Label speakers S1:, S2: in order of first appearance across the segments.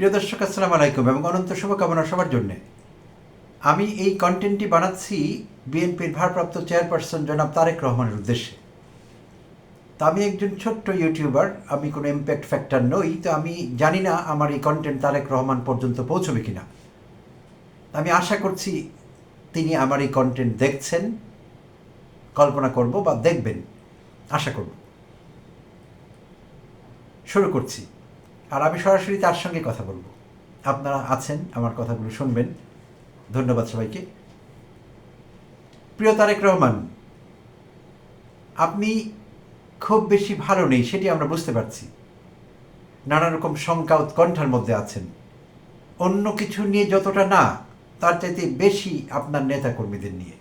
S1: প্রিয় দর্শক, আসসালামু আলাইকুম এবং অনন্ত শুভকামনা সবার জন্যে। আমি এই কন্টেন্টটি বানাচ্ছি বিএনপির ভারপ্রাপ্ত চেয়ারপারসন জনাব তারেক রহমানের উদ্দেশ্যে। তা আমি একজন ছোট্ট ইউটিউবার আমি কোনো ইম্প্যাক্ট ফ্যাক্টর নই, তো আমি জানি না আমার এই কন্টেন্ট তারেক রহমান পর্যন্ত পৌঁছবে কিনা। আমি আশা করছি তিনি আমার এই কন্টেন্ট দেখছেন, কল্পনা করব বা দেখবেন, আশা করব। শুরু করছি। আর আমি সরাসরি তার সঙ্গে কথা বলব। আপনারা আছেন, আমার কথাগুলো শুনবেন। ধন্যবাদ সবাইকে। প্রিয় তারেক রহমান, আপনি খুব বেশি ভালো নেই, সেটি আমরা বুঝতে পারছি। নানা রকম শঙ্কা উৎকণ্ঠার মধ্যে আছেন। অন্য কিছু নিয়ে যতটা না, তার চাইতে বেশি আপনার নেতাকর্মীদের নিয়ে।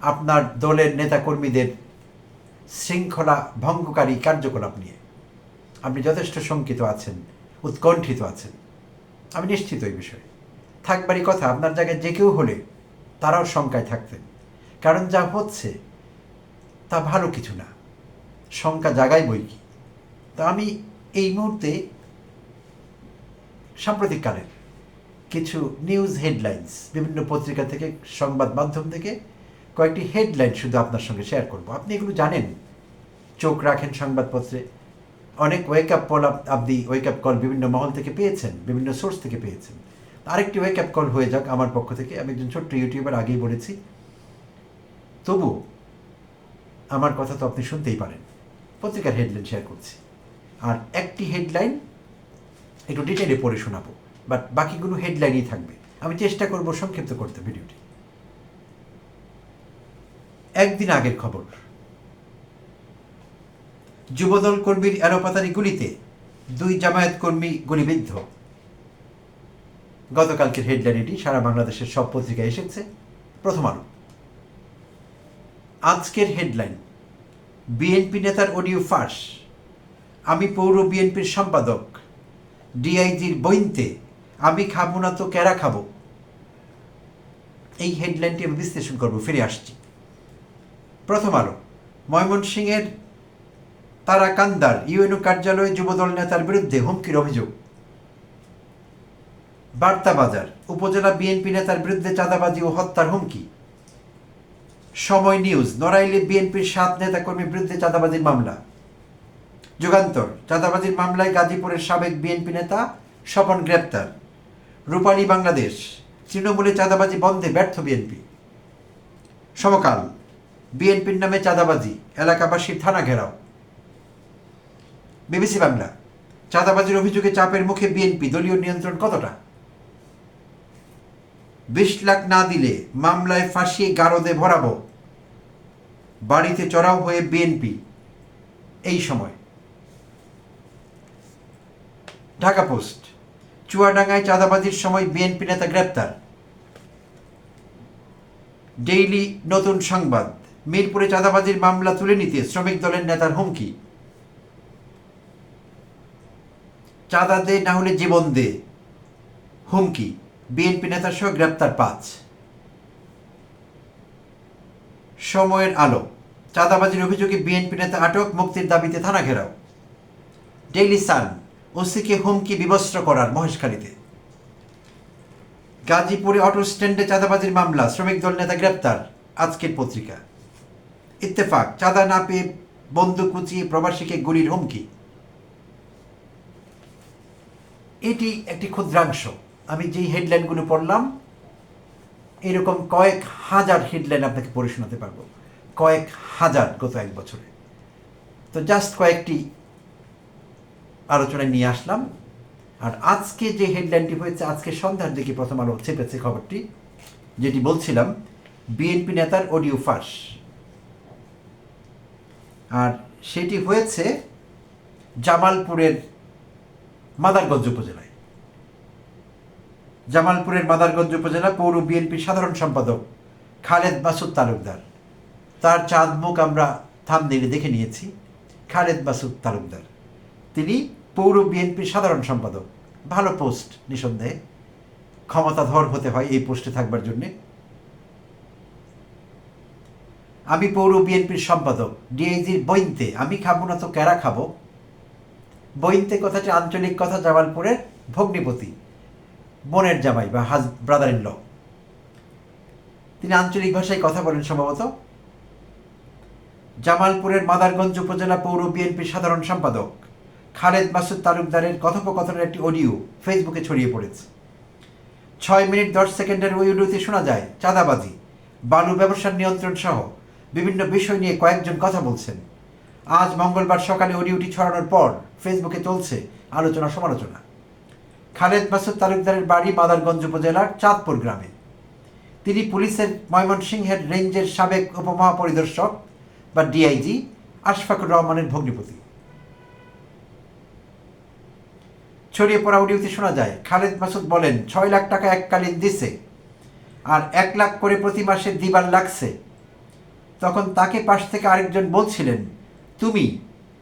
S1: আপনার দলের নেতাকর্মীদের শৃঙ্খলা ভঙ্গকারী কার্যকলাপ নিয়ে। আপনি যথেষ্ট শঙ্কিত আছেন, উৎকণ্ঠিত আছেন। আমি নিশ্চিত এই বিষয়ে। থাকবারই কথা, আপনার জায়গায় যে কেউ হলে তারাও শঙ্কায় থাকতেন। কারণ যা হচ্ছে, তা ভালো কিছু না। শঙ্কা জাগায় বই কি? তো আমি এই মুহূর্তে সাম্প্রতিককালের কিছু নিউজ হেডলাইন্স, বিভিন্ন পত্রিকা থেকে, সংবাদ মাধ্যম থেকে কয়েকটি হেডলাইন শুধু আপনার সঙ্গে শেয়ার করব। আপনি এগুলো জানেন? চোখ রাখেন সংবাদপত্রে। অনেক ওয়েক আপ কল আপনি ওয়েক আপ কল বিভিন্ন মহল থেকে পেয়েছেন, বিভিন্ন সোর্স থেকে পেয়েছেন। আরেকটি ওয়েক আপ কল হয়ে যাক আমার পক্ষ থেকে। আমি একজন ছোট্ট ইউটিউবার আগেই বলেছি। তবু আমার কথা তো আপনি শুনতেই পারেন। পত্রিকার হেডলাইন শেয়ার করছি। আর একটি হেডলাইন একটু ডিটেলে পড়ে শোনাবো বাট বাকিগুলো হেডলাইনই থাকবে। আমি চেষ্টা করব সংক্ষিপ্ত করতে ভিডিওটি একদিন আগের খবর। যুবদল কর্মীর এলোপাতারি গুলিতে দুই জামায়াত কর্মী গুলিবিদ্ধ। গতকালকের হেডলাইন এটি, সারা বাংলাদেশের সব পত্রিকায় এসেছে। প্রথম আলো। আজকের হেডলাইন বিএনপি নেতার অডিও ফাঁস। আমি পৌর বিএনপির সম্পাদক। ডিআইজির বইনতে, আমি খাব না তো কেরা খাব? এই হেডলাইনটি আমি বিশ্লেষণ করব, ফিরে আসছি। প্রথম আলো, ময়মনসিংহের তারাকান্দার ইউএনও কার্যালয়ে যুবদল নেতার বিরুদ্ধে হুমকির অভিযোগ। বার্তা বাজার, উপজেলা বিএনপি নেতার বিরুদ্ধে চাঁদাবাজি ও হত্যার হুমকি। সময় নিউজ, নড়াইলে বিএনপির সাত নেতাকর্মীর বিরুদ্ধে চাঁদাবাজির মামলা। যুগান্তর, চাঁদাবাজির মামলায় গাজীপুরের সাবেক বিএনপি নেতা স্বপন গ্রেপ্তার। রূপালী বাংলাদেশ, তৃণমূলে চাঁদাবাজি বন্ধে ব্যর্থ বিএনপি। সমকাল, বিএনপির নামে চাঁদাবাজি, এলাকাবাসীর থানা ঘেরাও। বিবিসি বাংলা। চাঁদাবাজির অভিযোগে চাপের মুখে বিএনপি, দলীয় নিয়ন্ত্রণ কতটা? বিশ লাখ না দিলে মামলায় ফাঁসিয়ে গারদে ভরাবো। বাড়িতে চড়াও হয়ে বিএনপি। এই সময়। ঢাকা পোস্ট। চুয়াডাঙ্গায় চাঁদাবাজির সময় বিএনপি নেতা গ্রেপ্তার। ডেইলি নতুন সংবাদ। মিরপুরে চাঁদাবাজির মামলা তুলে নিতে শ্রমিক দলের নেতার হুমকি। চাঁদা দে, না হলে জীবন দে। হুমকি, বিএনপি নেতা সহ গ্রেপ্তার পাঁচ। সময়ের আলো, চাঁদাবাজির অভিযোগে বিএনপি নেতা আটক, মুক্তির দাবিতে থানা ঘেরাও। ডেইলি সান, ওসিকে হুমকি বিবস্ত্র করার মহেশখালীতে। গাজীপুরে অটো স্ট্যান্ডে চাঁদাবাজির মামলা, শ্রমিক দল নেতা গ্রেপ্তার, আজকের পত্রিকা। ইত্তেফাক, চাঁদা না পেয়ে বন্দুক কুচিয়ে প্রবাসীকে গুলির হুমকি। এটি একটি ক্ষুদ্রাংশ। আমি যেই হেডলাইনগুলো পড়লাম, এরকম কয়েক হাজার হেডলাইন আপনাকে পড়ে শোনাতে পারব। কয়েক হাজার গত এক বছরে। তো জাস্ট কয়েকটি আলোচনায় নিয়ে আসলাম। আর আজকে যে হেডলাইনটি হয়েছে, আজকে সন্ধ্যার দিকে প্রথম আলো চেপেছে খবরটি, যেটি বলছিলাম, বিএনপি নেতার অডিও ফাঁস। আর সেটি হয়েছে জামালপুরের মাদারগঞ্জ উপজেলায়। জামালপুরের মাদারগঞ্জ উপজেলা পৌর বিএনপির সাধারণ সম্পাদক খালেদ মাসুদ তালুকদার। তার চাঁদ মুখ আমরা থামনেলে দেখে নিয়েছি, খালেদ মাসুদ তালুকদার। তিনি পৌর বিএনপির সাধারণ সম্পাদক। ভালো পোস্ট নিঃসন্দেহে। ক্ষমতাধর হতে হয় এই পোস্টে থাকবার জন্যে। আমি পৌর বিএনপির সম্পাদক, ডিআইজির বইনতে আমি খাব না তো ক্যারা খাব? বইনতে কথাটি আঞ্চলিক কথা জামালপুরের ভগ্নিপতি, বোনের জামাই বা হাজ ব্রাদার ইন ল তিনি আঞ্চলিক ভাষায় কথা বলেন সম্ভবত। জামালপুরের মাদারগঞ্জ উপজেলা পৌর বিএনপির সাধারণ সম্পাদক খালেদ মাসুদ তালুকদারের কথোপকথনের একটি অডিও ফেসবুকে ছড়িয়ে পড়েছে। ছয় মিনিট দশ সেকেন্ডের ওই অডিওতে শোনা যায়, চাঁদাবাজি, বালু ব্যবসার নিয়ন্ত্রণ সহ বিভিন্ন বিষয় নিয়ে কয়েকজন কথা বলছেন। আজ মঙ্গলবার সকালে অডিওটি ছড়ানোর পর ফেসবুকে চলছে আলোচনা সমালোচনা। খালেদ মাসুদ তালুকদারের বাড়ি মাদারগঞ্জ উপজেলার চাঁদপুর গ্রামে। তিনি পুলিশের ময়মনসিংহের রেঞ্জের সাবেক উপমহাপরিদর্শক বা ডিআইজি আশফাকুর রহমানের ভগ্নিপতি। ছড়িয়ে পড়া অডিওতে শোনা যায়, খালেদ মাসুদ বলেন, ছয় লাখ টাকা এককালীন দিছে আর এক লাখ করে প্রতি মাসে দিবার লাগছে। তখন তাকে পাশ থেকে আরেকজন বলছিলেন তুমি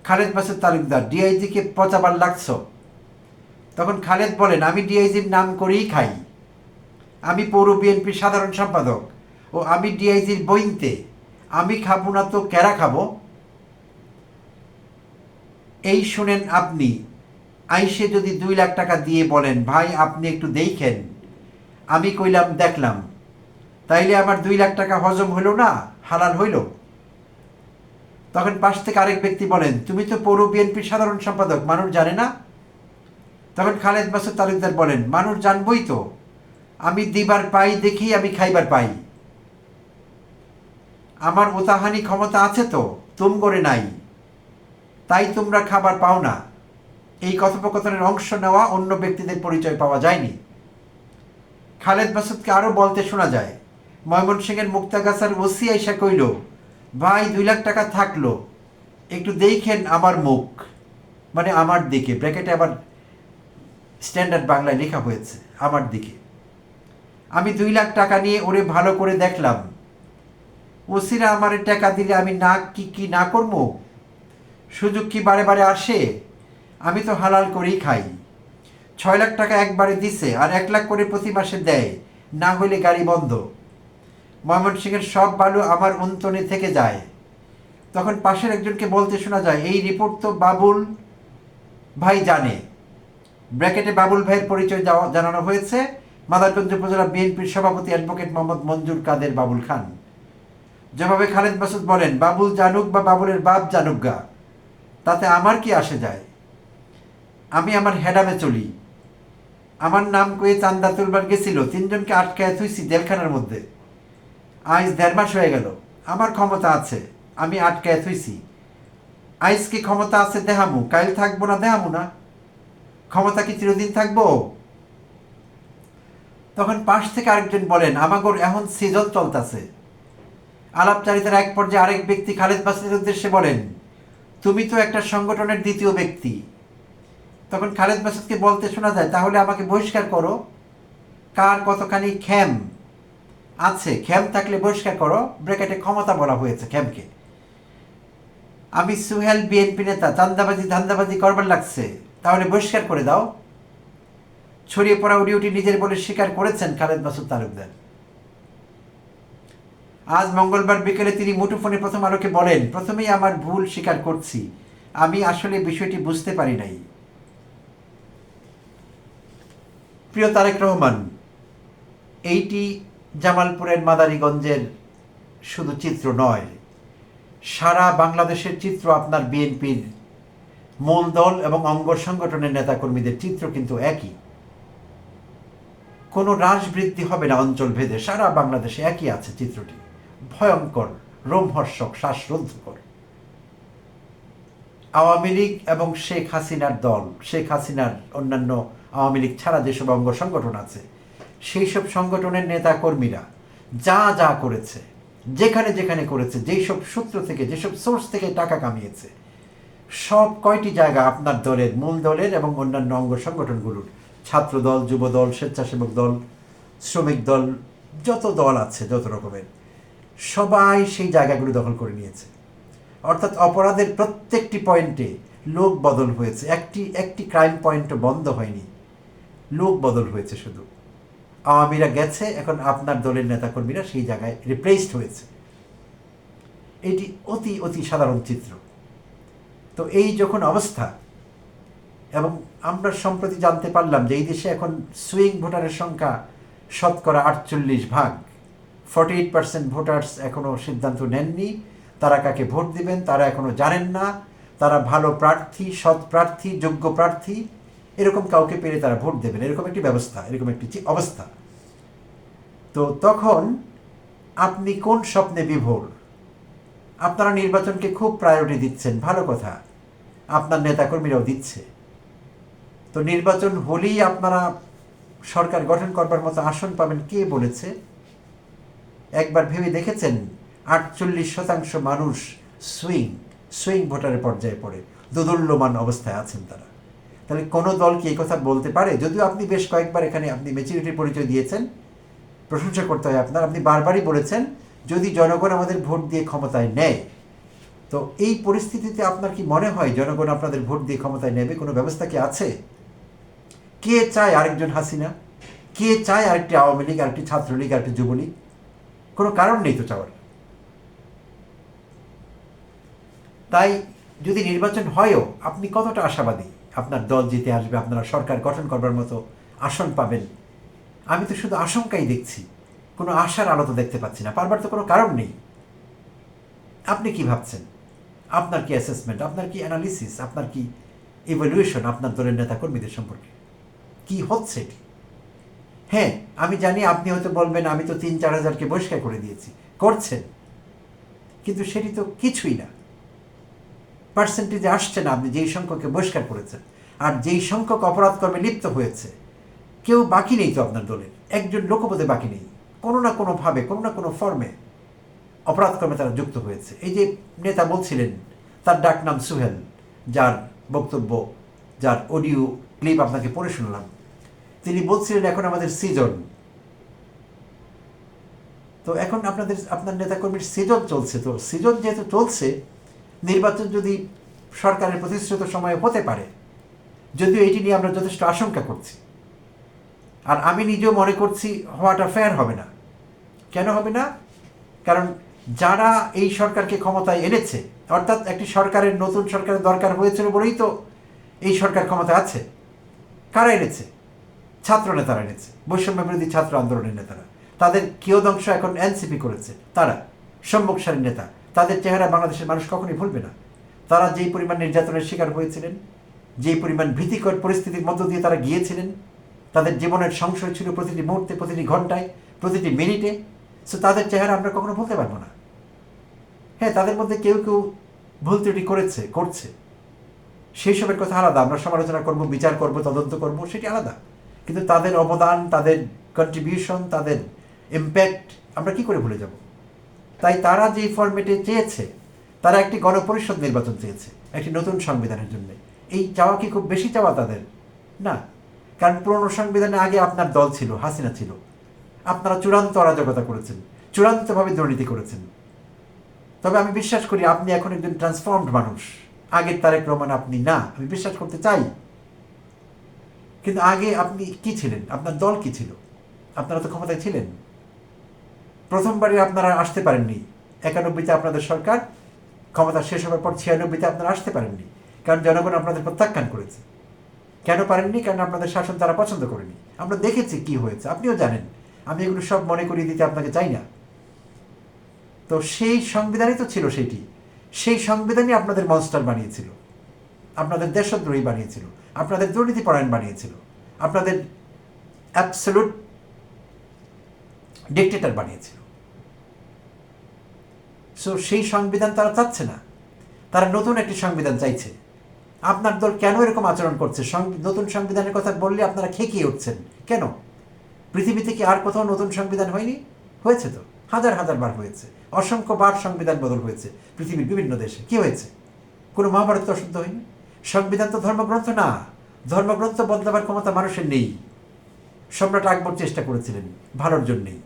S1: খালেদ মাসুদ তালুকদার ডিআইজিকে পচাবার লাগছ। তখন খালেদ বলেন, আমি ডিআইজির নাম করেই খাই। আমি পৌর বিএনপির সাধারণ সম্পাদক ও আমি ডিআইজির বইনতে আমি খাব না তো কেরা খাব? এই শুনেন আপনি, আইসে যদি দুই লাখ টাকা দিয়ে বলেন, ভাই, আপনি একটু দেখেন। আমি কইলাম, দেখলাম। তাইলে আমার দুই লাখ টাকা হজম হইল না, হালাল হইল? তখন পাশ থেকে আরেক ব্যক্তি বলেন, তুমি তো পৌর বিএনপির সাধারণ সম্পাদক, মানুষ জানে না? তখন খালেদ মাসুদ তালুকদার বলেন, মানুষ জানবই তো। আমি দিবার পাই দেখি, আমি খাইবার পাই। আমার ওতাহানি ক্ষমতা আছে তো, তুম করে নাই। তাই তোমরা খাবার পাও না। এই কথোপকথনের অংশ নেওয়া অন্য ব্যক্তিদের পরিচয় পাওয়া যায়নি। খালেদ মাসুদকে আরও বলতে শোনা যায়, ময়মনসিংহের মুক্তাগাছার ওসি আইসা কইল ভাই, দুই লাখ টাকা থাকল। একটু দেখেন আমার মুখ। মানে আমার দিকে ব্র্যাকেটে আবার স্ট্যান্ডার্ড বাংলায় লেখা হয়েছে, আমার দিকে। আমি দুই লাখ টাকা নিয়ে ওরে ভালো করে দেখলাম। ওসিরা আমার টাকা দিলে আমি না, কি কি না করব? সুযোগ কি বারে বারে আসে? আমি তো হালাল করেই খাই। ছয় লাখ টাকা একবারে দিছে, আর এক লাখ করে প্রতি মাসে দেয়। না হইলে গাড়ি বন্ধ। ময়মনসিংহের সব বালু আমার উন্তনে থেকে যায়। তখন পাশের একজনকে বলতে শোনা যায়, এই রিপোর্ট তো বাবুল ভাই জানে। ব্র্যাকেটে বাবুল ভাইয়ের পরিচয় জানানো হয়েছে। মাদারগঞ্জ উপজেলা বিএনপির সভাপতি অ্যাডভোকেট মোহাম্মদ মঞ্জুর কাদের বাবুল খান। যেভাবে খালেদ মাসুদ বলেন, বাবুল জানুক বা বাবুলের বাপ জানুক গা, তাতে আমার কি আসে যায়? আমি আমার হেডামে চলি। আমার নাম কয়ে চান্দা তুলবার গেছিল, তিনজনকে আটকায় থুইছি জেলখানার মধ্যে। আজ দেড় মাস হয়ে গেল। আমার ক্ষমতা আছে, আমি আটকায় থুইছি। আইজ কি ক্ষমতা আছে দেহামু? কাইল থাকব না দেহামু না? ক্ষমতা কি চিরদিন থাকব? তখন পাশ থেকে আরেকজন বলেন, আমাগর এখন সিজন চলতেছে। আলাপচারিতার এক পর্যায়ে আরেক ব্যক্তি খালেদ মাসুদের উদ্দেশ্যে বলেন, তুমি তো একটা সংগঠনের দ্বিতীয় ব্যক্তি। তখন খালেদ মাসুদকে বলতে শোনা যায়, তাহলে আমাকে বহিষ্কার করো। কার কতখানি খ্যাম আছে খ্যাম থাকলে বহিষ্কার করো ব্রেকেটে ক্ষমতা বলা হয়েছে খ্যামকে আমি সুহেল বিএনপি নেতা, চান্দাবাজি, ধান্দাবাজি করবার লাগছে, তাহলে বহিষ্কার করে দাও। ছড়িয়ে পড়া অডিওটি নিজের বলে স্বীকার করেছেন খালেদ মাসুদ তালুকদার। আজ মঙ্গলবার বিকেলে তিনি মুঠোফোনে প্রথম আলোকে বলেন, প্রথমেই আমার ভুল স্বীকার করছি। আমি আসলে বিষয়টি বুঝতে পারি নাই। প্রিয় তারেক রহমান, এইটি জামালপুরের মাদারীগঞ্জের শুধু চিত্র নয়, সারা বাংলাদেশের চিত্র আপনার বিএনপির মূল দল এবং অঙ্গ সংগঠনের নেতাকর্মীদের চিত্র কিন্তু একই। কোনো হ্রাস বৃদ্ধি হবে না অঞ্চল ভেদে, সারা বাংলাদেশে একই আছে চিত্রটি। ভয়ঙ্কর, রোমহর্ষক, শ্বাসরুদ্ধকর। আওয়ামী লীগ এবং শেখ হাসিনার দল, শেখ হাসিনার অন্যান্য আওয়ামী লীগ ছাড়া যেসব অঙ্গ সংগঠন আছে সেই সব সংগঠনের নেতা কর্মীরা যা যা করেছে, যেখানে যেখানে করেছে, যেই সব সূত্র থেকে যেসব সোর্স থেকে টাকা কামিয়েছে, সব কয়টি জায়গা আপনার দলের, মূল দলের এবং অন্যান্য অঙ্গ সংগঠনগুলোর ছাত্র দল যুব দল স্বেচ্ছাসেবক দল, শ্রমিক দল, যত দল আছে, যত রকমের, সবাই সেই জায়গাগুলো দখল করে নিয়েছে। অর্থাৎ অপরাধের প্রত্যেকটি পয়েন্টে লোক বদল হয়েছে। একটি একটি ক্রাইম পয়েন্টও বন্ধ হয়নি। লোক বদল হয়েছে শুধু। আওয়ামীরা গেছে, এখন আপনার দলের নেতাকর্মীরা সেই জায়গায় রিপ্লেসড হয়েছে। এটি অতি অতি সাধারণ চিত্র। তো এই যখন অবস্থা, এবং আমরা সম্প্রতি জানতে পারলাম যে এই দেশে এখন সুইং ভোটারের সংখ্যা শতকরা আটচল্লিশ ভাগ। ফর্টি এইট পার্সেন্ট ভোটার্স এখনও সিদ্ধান্ত নেননি। তারা কাকে ভোট দিবেন, তারা এখনও জানেন না। তারা ভালো প্রার্থী, সৎ প্রার্থী, যোগ্য প্রার্থী। এরকম কাউকে পেরে তারা ভোট দেবেন এরকম একটি ব্যবস্থা, এরকম একটি অবস্থা। তো তখন আপনি কোন স্বপ্নে বিভোর? আপনারা নির্বাচনকে খুব প্রায়োরিটি দিচ্ছেন, ভালো কথা। আপনার নেতাকর্মীরাও দিচ্ছে। তো নির্বাচন হলেই আপনারা সরকার গঠন করবার মতো আসন পাবেন কে বলেছে? একবার ভেবে দেখেছেন? আটচল্লিশ শতাংশ মানুষ সুইং সুইং ভোটারের পর্যায়ে পড়ে। দোদুল্যমান অবস্থায় আছেন তারা। তাহলে কোনো দল কি এই কথা বলতে পারে? যদিও আপনি বেশ কয়েকবার এখানে আপনি মেচুরিটির পরিচয় দিয়েছেন, প্রশংসা করতে হয় আপনার, আপনি বারবারই বলেছেন, যদি জনগণ আমাদের ভোট দিয়ে ক্ষমতায় নেয়, তো এই পরিস্থিতিতে আপনার কি মনে হয় জনগণ আপনাদের ভোট দিয়ে ক্ষমতায় নেবে? কোনো ব্যবস্থা কি আছে? কে চায় আরেকজন হাসিনা? কে চায় আরেকটি আওয়ামী লীগ, আরেকটি ছাত্রলীগ, আরেকটি যুবলীগ? কোনো কারণ নেই তো চাওয়ার। তাই যদি নির্বাচন হয়ও, আপনি কতটা আশাবাদী? আপনার দল জিতে আসবে, আপনারা সরকার গঠন করবার মতো আসন পাবেন। আমি তো শুধু আশঙ্কাই দেখছি, কোনো আশার আলো তো দেখতে পাচ্ছি না, পারবার তো কোনো কারণ নেই। আপনি কি ভাবছেন? আপনার কি অ্যাসেসমেন্ট আপনার কি অ্যানালিসিস আপনার কি ইভ্যালুয়েশন আপনার দলের নেতাকর্মীদের সম্পর্কে? কি হচ্ছে এটি? হ্যাঁ আমি জানি আপনি হয়তো বলবেন, আমি তো তিন চার হাজারকে বহিষ্কার করে দিয়েছি, করছেন। কিন্তু সেটি তো কিছুই না। পার্সেন্টেজে আসছে না, আপনি যেই সংখ্যককে বহিষ্কার করেছেন, আর যেই সংখ্যক অপরাধ কর্মে লিপ্ত হয়েছে, কেউ বাকি নেই তো আপনার দলের, একজন লোকপদে বাকি নেই, কোনো না কোনোভাবে কোনো না কোনো ফর্মে অপরাধ কর্মে তারা যুক্ত হয়েছে। এই যে নেতা বলছিলেন, তার ডাক নাম সুহেল, যার বক্তব্য, যার অডিও ক্লিপ আপনাকে পড়ে শুনলাম, তিনি বলছিলেন, এখন আমাদের সিজন তো এখন আপনাদের, আপনার নেতাকর্মীর সিজন চলছে, তো সিজন যেহেতু চলছে নির্বাচন যদি সরকারের প্রতিশ্রুত সময়ে হতে পারে, যদিও এটি নিয়ে আমরা যথেষ্ট আশঙ্কা করছি। আর আমি নিজেও মনে করছি হওয়াটা ফেয়ার হবে না। কেন হবে না? কারণ যারা এই সরকারকে ক্ষমতায় এনেছে, অর্থাৎ একটি সরকারের নতুন সরকারের দরকার হয়েছিল বলেই তো এই সরকার ক্ষমতা আছে, কারা এনেছে? ছাত্র নেতারা এনেছে বৈষম্য বিরোধী ছাত্র আন্দোলনের নেতারা। তাদের কিয়দংশ এখন এনসিপি করেছে, তারা সম্মুখ নেতা। তাদের চেহারা বাংলাদেশের মানুষ কখনোই ভুলবে না। তারা যেই পরিমাণ নির্যাতনের শিকার হয়েছিলেন, যেই পরিমাণ ভীতিকর পরিস্থিতির মধ্য দিয়ে তারা গিয়েছিলেন, তাদের জীবনের সংশয় ছিল প্রতিটি মুহূর্তে, প্রতিটি ঘন্টায় প্রতিটি মিনিটে। সো তাদের চেহারা আমরা কখনো ভুলতে পারব না। হ্যাঁ তাদের মধ্যে কেউ কেউ ভুল ত্রুটি করেছে, করছে। সেই সবের কথা আলাদা, আমরা সমালোচনা করব, বিচার করব, তদন্ত করব, সেটি আলাদা। কিন্তু তাদের অবদান, তাদের কন্ট্রিবিউশন তাদের ইম্প্যাক্ট আমরা কি করে ভুলে যাব? তাই তারা যেই ফরম্যাটে চেয়েছে, তারা একটি গণপরিষদ নির্বাচন চেয়েছে, একটি নতুন সংবিধানের জন্য। এই চাওয়া কি খুব বেশি চাওয়া তাদের? না। কারণ পুরনো সংবিধানে আগে আপনার দল ছিল, হাসিনা ছিল। আপনারা চূড়ান্ত অরাজকতা করেছেন, চূড়ান্তভাবে দুর্নীতি করেছেন। তবে আমি বিশ্বাস করি আপনি এখন একজন ট্রান্সফর্মড মানুষ। আগের তারেক রহমান আপনি না, আমি বিশ্বাস করতে চাই। কিন্তু আগে আপনি কি ছিলেন? আপনার দল কি ছিল? আপনারা তো ক্ষমতায় ছিলেন। প্রথমবারই আপনারা আসতে পারেননি। একানব্বইতে আপনাদের সরকার ক্ষমতা শেষ হওয়ার পর ছিয়ানব্বইতে আপনারা আসতে পারেননি, কারণ জনগণ আপনাদের প্রত্যাখ্যান করেছে। কেন পারেননি? কারণ আপনাদের শাসন তারা পছন্দ করেনি। আমরা দেখেছি কি হয়েছে, আপনিও জানেন। আমি এগুলো সব মনে করিয়ে দিতে আপনাকে চাই না। তো সেই সংবিধানই তো ছিল সেটি। সেই সংবিধানই আপনাদের মনস্টার বানিয়েছিল। আপনাদের দেশদ্রোহী বানিয়েছিল। আপনাদের দুর্নীতিপরায়ণ বানিয়েছিল। আপনাদের অ্যাবসলুট ডিকটেটর বানিয়েছিল। সো সেই সংবিধান তারা চাচ্ছে না। তারা নতুন একটি সংবিধান চাইছে। আপনার দল কেন এরকম আচরণ করছে? নতুন সংবিধানের কথা বললে আপনারা খেকিয়ে উঠছেন। কেন? পৃথিবীতে কি আর কোথাও নতুন সংবিধান হয়নি? হয়েছে তো। হাজার হাজার বার হয়েছে। অসংখ্য বার সংবিধান বদল হয়েছে পৃথিবীর বিভিন্ন দেশে। কি হয়েছে? কোনো মহাভারত অশুদ্ধ হয়নি? সংবিধান তো ধর্মগ্রন্থ না। ধর্মগ্রন্থ বদলাবার ক্ষমতা মানুষের নেই। সম্রাট আকবর চেষ্টা করেছিলেন ভালোর জন্যেই।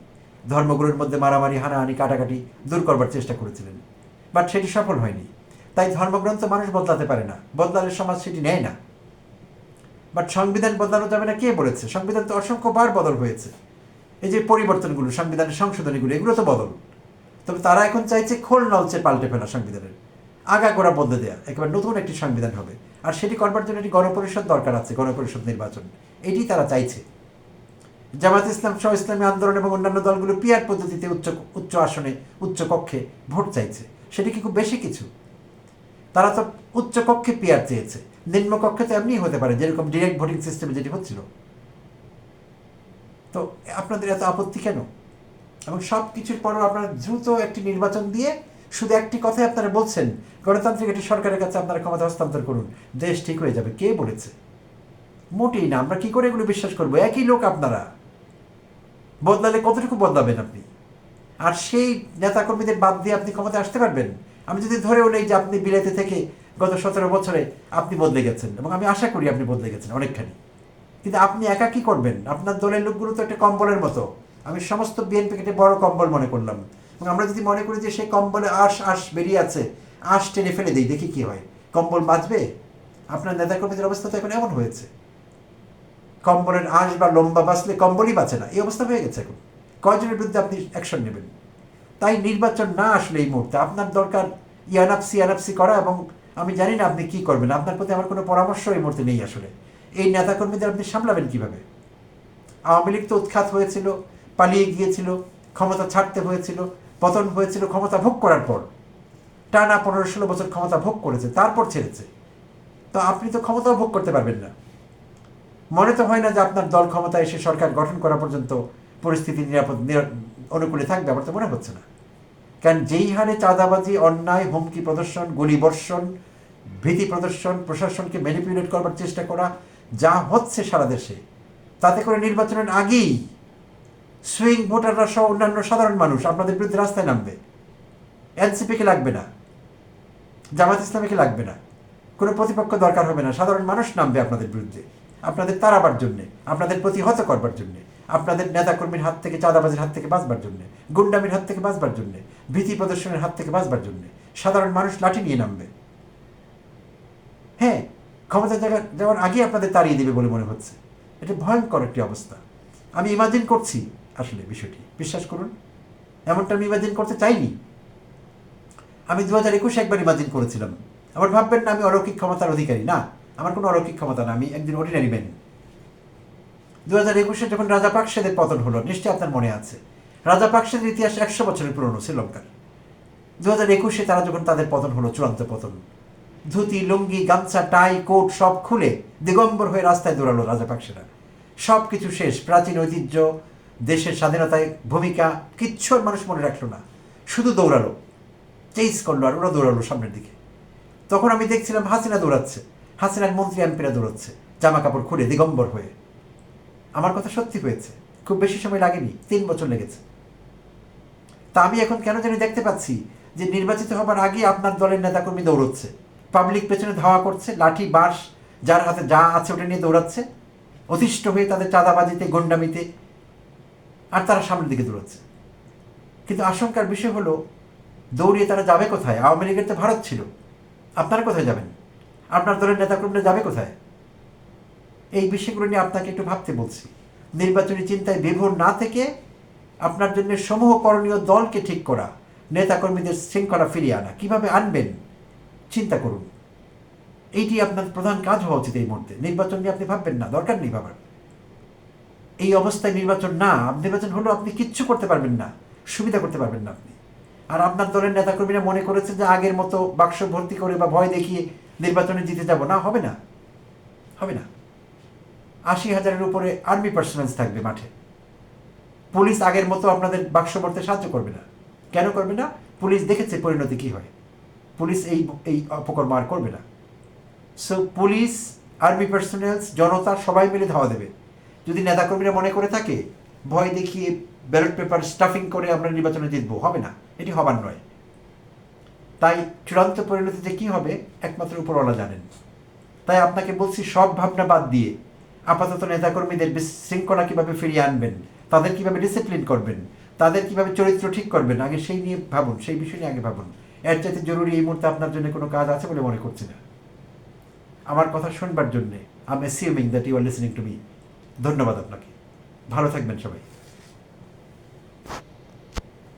S1: ধর্মগুলোর মধ্যে মারামারি, হানাহানি, কাটাকাটি দূর করবার চেষ্টা করেছিলেন। বাট সেটি সফল হয়নি। তাই ধর্মগ্রন্থ মানুষ বদলাতে পারে না। বদলালে সমাজ সেটি নেয় না। বাট সংবিধান বদলানো যাবে না কে বলেছে? সংবিধান তো অসংখ্য বার বদল হয়েছে। এই যে পরিবর্তনগুলো, সংবিধানের সংশোধনীগুলো, এগুলো তো বদল। তবে তারা এখন চাইছে খোল নলচে পাল্টে ফেলা সংবিধানের। আগাগোড়া বদলে দেয়া, একেবারে নতুন একটি সংবিধান হবে। আর সেটি করবার জন্য একটি গণপরিষদ দরকার আছে, গণপরিষদ নির্বাচন। এটি তারা চাইছে। জামাত ইসলাম সহ ইসলামী আন্দোলন এবং অন্যান্য দলগুলো পিয়ার পদ্ধতিতে উচ্চ উচ্চ আসনে, উচ্চ কক্ষে ভোট চাইছে। সেটি কি খুব বেশি কিছু? তারা তো উচ্চ কক্ষে পিয়ার চেয়েছে। নিম্ন কক্ষে তো এমনি হতে পারে, যেরকম ডিরেক্ট ভোটিং সিস্টেমে যেটি হচ্ছিল। তো আপনাদের এত আপত্তি কেন? এবং সব কিছুর পরেও আপনারা দ্রুত একটি নির্বাচন দিয়ে শুধু একটি কথাই আপনারা বলছেন, গণতান্ত্রিক একটি সরকারের কাছে আপনারা ক্ষমতা হস্তান্তর করুন, দেশ ঠিক হয়ে যাবে। কে বলেছে? মোটেই না, আমরা কি করে এগুলো বিশ্বাস করব? একই লোক আপনারা। বদলালে কতটুকু বদলাবেন আপনি? আর সেই নেতাকর্মীদের বাদ দিয়ে আপনি ক্ষমতায় আসতে পারবেন? আমি যদি ধরেও নেই যে আপনি বিলেতে থেকে গত সতেরো বছরে আপনি বদলে গেছেন, এবং আমি আশা করি আপনি বদলে গেছেন অনেকখানি। কিন্তু আপনি একা কি করবেন? আপনার দলের লোকগুলো তো একটা কম্বলের মতো। আমি সমস্ত বিএনপিকে একটা বড় কম্বল মনে করলাম। এবং আমরা যদি মনে করি যে সেই কম্বলে আশ আশ বেরিয়ে আছে, আশ টেনে ফেলে দিই, দেখি কি হয়। কম্বল বাঁচবে? আপনার নেতাকর্মীদের অবস্থা তো এখন এমন হয়েছে। কম্বলের আঁশ বা লম্বা বাঁচলে কম্বলই বাঁচে না। এই অবস্থা হয়ে গেছে এখন। কয়জনের বিরুদ্ধে আপনি অ্যাকশন নেবেন? তাই নির্বাচন না আসলে এই মুহূর্তে আপনার দরকার ইয়ানাপসি ইয়ানাপসি করা এবং আমি জানি না আপনি কি করবেন। আপনার প্রতি আমার কোনো পরামর্শ এই মুহূর্তে নেই আসলে। এই নেতাকর্মীদের আপনি সামলাবেন কীভাবে? আওয়ামী লীগ তো উৎখাত হয়েছিল, পালিয়ে গিয়েছিল, ক্ষমতা ছাড়তে হয়েছিল, পতন হয়েছিল, ক্ষমতা ভোগ করার পর। টানা পনেরো ষোলো বছর ক্ষমতা ভোগ করেছে, তারপর ছেড়েছে। তো আপনি তো ক্ষমতাও ভোগ করতে পারবেন না। মনে তো হয় না যে আপনার দল ক্ষমতায় এসে সরকার গঠন করা পর্যন্ত পরিস্থিতি নিরাপদ নিরা- অনুকূলে থাকবে, আমার তো মনে হচ্ছে না। কারণ যেই হারে চাঁদাবাজি, অন্যায়, হুমকি প্রদর্শন গুলি বর্ষণ ভীতি প্রদর্শন, প্রশাসনকে ম্যানিপুলেট করবার চেষ্টা করা যা হচ্ছে সারা দেশে, তাতে করে নির্বাচনের আগেই সুইং ভোটাররা সহ অন্যান্য সাধারণ মানুষ আপনাদের বিরুদ্ধে রাস্তায় নামবে। এনসিপিকে লাগবে না, জামাত ইসলামীকে লাগবে না, কোনো প্রতিপক্ষ দরকার হবে না, সাধারণ মানুষ নামবে আপনাদের বিরুদ্ধে। আপনাদের তাড়াবার জন্যে, আপনাদের প্রতিহত করবার জন্যে, আপনাদের নেতাকর্মীর হাত থেকে, চাঁদাবাজির হাত থেকে বাঁচবার জন্যে, গুন্ডামির হাত থেকে বাঁচবার জন্যে, ভীতি প্রদর্শনের হাত থেকে বাঁচবার জন্যে, সাধারণ মানুষ লাঠি নিয়ে নামবে। হ্যাঁ ক্ষমতা জায়গা যাওয়ার আগে আপনাদের তাড়িয়ে দেবে বলে মনে হচ্ছে। এটা ভয়ঙ্কর একটি অবস্থা। আমি ইমাজিন করছি আসলে বিষয়টি। বিশ্বাস করুন, এমনটা আমি ইমাজিন করতে চাইনি। আমি দু হাজার একুশে একবার ইমাজিন করেছিলাম। আবার ভাববেন না, আমি অলৌকিক ক্ষমতার অধিকারী, না। আমার কোনো অলৌকিক ক্ষমতা না, আমি একদিন অর্ডিনারি ম্যান দু হাজার একুশে যখন রাজা পাকসেদের পতন হলো, নিশ্চয়ই আপনার মনে আছে। রাজা পাকসেদের ইতিহাস একশো বছরের পুরনো, শ্রীলঙ্কার। দু হাজার একুশে তারা যখন তাদের পতন হলো, চূড়ান্ত পতন। ধুতি, লুঙ্গি, গামছা, টাই, কোট সব খুলে দিগম্বর হয়ে রাস্তায় দৌড়ালো রাজা পাকসেরা। সব কিছু শেষ, প্রাচীন ঐতিহ্য, দেশের স্বাধীনতায় ভূমিকা কিচ্ছু মানুষ মনে রাখল না। শুধু দৌড়ালো, চেইস করল আর ওরা দৌড়ালো সামনের দিকে। তখন আমি দেখছিলাম হাসিনা দৌড়াচ্ছে। হাসিনার মন্ত্রী এমপিরা দৌড়াচ্ছে জামা কাপড় খুলে দিগম্বর হয়ে। আমার কথা সত্যি হয়েছে, খুব বেশি সময় লাগেনি, তিন বছর লেগেছে। তা আমি এখন কেন জানি দেখতে পাচ্ছি যে নির্বাচিত হবার আগে আপনার দলের নেতাকর্মী দৌড়চ্ছে। পাবলিক পেছনে ধাওয়া করছে, লাঠি, বাঁশ, যার হাতে যা আছে ওটা নিয়ে দৌড়াচ্ছে। অতিষ্ঠ হয়ে তাদের চাঁদাবাজিতে, গন্ডামিতে, আর তারা সামনের দিকে দৌড়াচ্ছে। কিন্তু আশঙ্কার বিষয় হলো, দৌড়িয়ে তারা যাবে কোথায়? আওয়ামী লীগের তো ভারত ছিল। আপনারা কোথায় যাবেন? আপনার দলের নেতাকর্মীরা যাবে কোথায়? এই বিষয়গুলো নিয়ে আপনাকে একটু ভাবতে বলছি। নির্বাচনী চিন্তায় বিভোর না থেকে আপনার জন্য সমূহ করণীয় দলকে ঠিক করা, নেতাকর্মীদের শৃঙ্খলা ফিরিয়ে আনা, কীভাবে আনবেন, চিন্তা করুন। এইটি আপনার প্রধান কাজ হওয়া উচিত এই মুহূর্তে। নির্বাচন নিয়ে আপনি ভাববেন না, দরকার নেই ভাবার। এই অবস্থায় নির্বাচন না, নির্বাচন হলেও আপনি কিচ্ছু করতে পারবেন না, সুবিধা করতে পারবেন না আপনি। আর আপনার দলের নেতাকর্মীরা মনে করেছে যে আগের মতো বাক্স ভর্তি করে বা ভয় দেখিয়ে নির্বাচনে জিতে যাব। না, হবে না। হবে না। আশি হাজারের উপরে আর্মি পার্সোনালস থাকবে মাঠে। পুলিশ আগের মতো আপনাদের বাক্স ভরতে সাহায্য করবে না। কেন করবে না? পুলিশ দেখেছে পরিণতি কি হয়। পুলিশ এই এই অপকর্ম আর করবে না। সো পুলিশ আর্মি পার্সোনালস জনতা সবাই মিলে ধাওয়া দেবে। যদি নেতাকর্মীরা মনে করে থাকে, ভয় দেখিয়ে ব্যালট পেপার স্টাফিং করে আমরা নির্বাচনে জিতবো, হবে না। এটি হবার নয়। তাই চূড়ান্ত পরিণতিতে কি হবে একমাত্র উপরওয়ালা জানেন। তাই আপনাকে বলছি, সব ভাবনা বাদ দিয়ে আপাতত নেতাকর্মীদের শৃঙ্খলা কীভাবে ফিরিয়ে আনবেন, তাদের কীভাবে ডিসিপ্লিন করবেন, তাদের কীভাবে চরিত্র ঠিক করবেন, আগে সেই নিয়ে ভাবুন, সেই বিষয় নিয়ে আগে ভাবুন। এর চাইতে জরুরি এই মুহূর্তে আপনার জন্য কোনো কাজ আছে বলে মনে করছি না। আমার কথা শুনবার জন্যে I am assuming that you are listening to me ধন্যবাদ আপনাকে। ভালো থাকবেন সবাই।